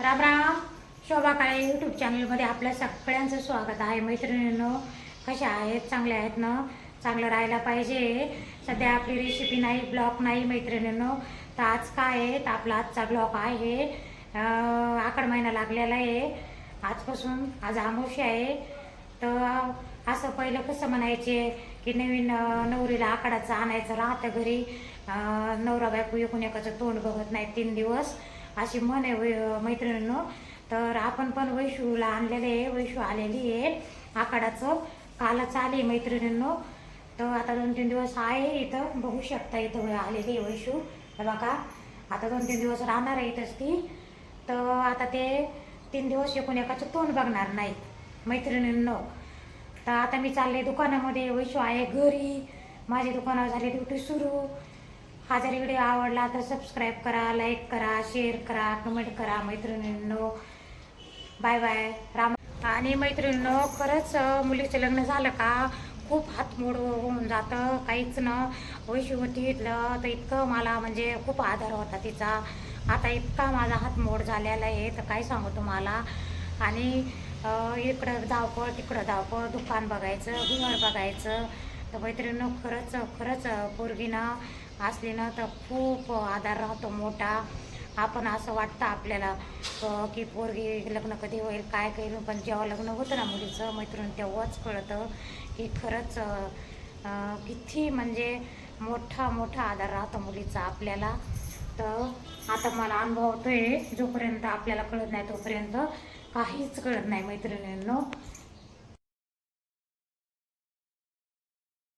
Ram Ram. Shobha Kale YouTube चॅनलमध्ये आपल्या सगळ्यांचं स्वागत आहे. मैत्रिणींनो कशा आहेत? चांगल्या आहेत ना? चांगलं राहायला पाहिजे. सध्या आपली रेसिपी नाही ब्लॉग नाही मैत्रिणींनो. तर आज काय आहे? तर आपला आजचा ब्लॉग आहे. आकड महिना लागलेला आहे. आजपासून आज आमोशी आहे. तर असं पहिलं कसं म्हणायचे की नवीन नवरीला आकडाचं आणायचं राहतं घरी. नवरा बायको एकूण एकाचं तोंड बघत नाही तीन दिवस. अशी म्हण आहे वै- मैत्रिणींनो तर आपण पण वैशूला आणलेले आहे वैशू आलेली आहे आकाडाचं कालच आली मैत्रिणींनो. तर आता दोन तीन दिवस आहे इथं बघू शकता इथं आलेली आहे वैशू. बघा आता दोन तीन दिवस राहणार आहे इथंच ती. तर आता ते तीन दिवस एकूण एकाचं तोंड बघणार नाही मैत्रिणींनो. तर आता मी चालले दुकानामध्ये वैशू आहे घरी. माझी दुकानावर झाली ड्युटी सुरू. हा जर व्हिडिओ आवडला तर सबस्क्राईब करा लाईक करा शेअर करा कमेंट करा मैत्रिणींनो. बाय बाय राम आणि मैत्रिणींनो खरंच मुलीचं लग्न झालं का खूप हातमोड होऊन जातं. काहीच न वैशी इथलं तर इतकं मला म्हणजे खूप आधार होता तिचा. आता इतका माझा हातमोड झालेला आहे तर काय सांगू तुम्हाला? आणि इकडं धावपळ तिकडं धावपळ दुकान बघायचं घर बघायचं. तर मैत्रिणीनं खरंच खरंच पोरगीनं असली ना तर खूप आधार राहतो मोठा. आपण असं वाटतं आपल्याला की पोरगी लग्न कधी होईल काय काही पण जेव्हा लग्न होतं ना मुलीचं मैत्रीण तेव्हाच कळतं की खरंच किती म्हणजे मोठा मोठा आधार राहतो मुलीचा आपल्याला. तर आता मला अनुभवतो आहे जोपर्यंत आपल्याला कळत नाही तोपर्यंत काहीच कळत नाही मैत्रिणींनो.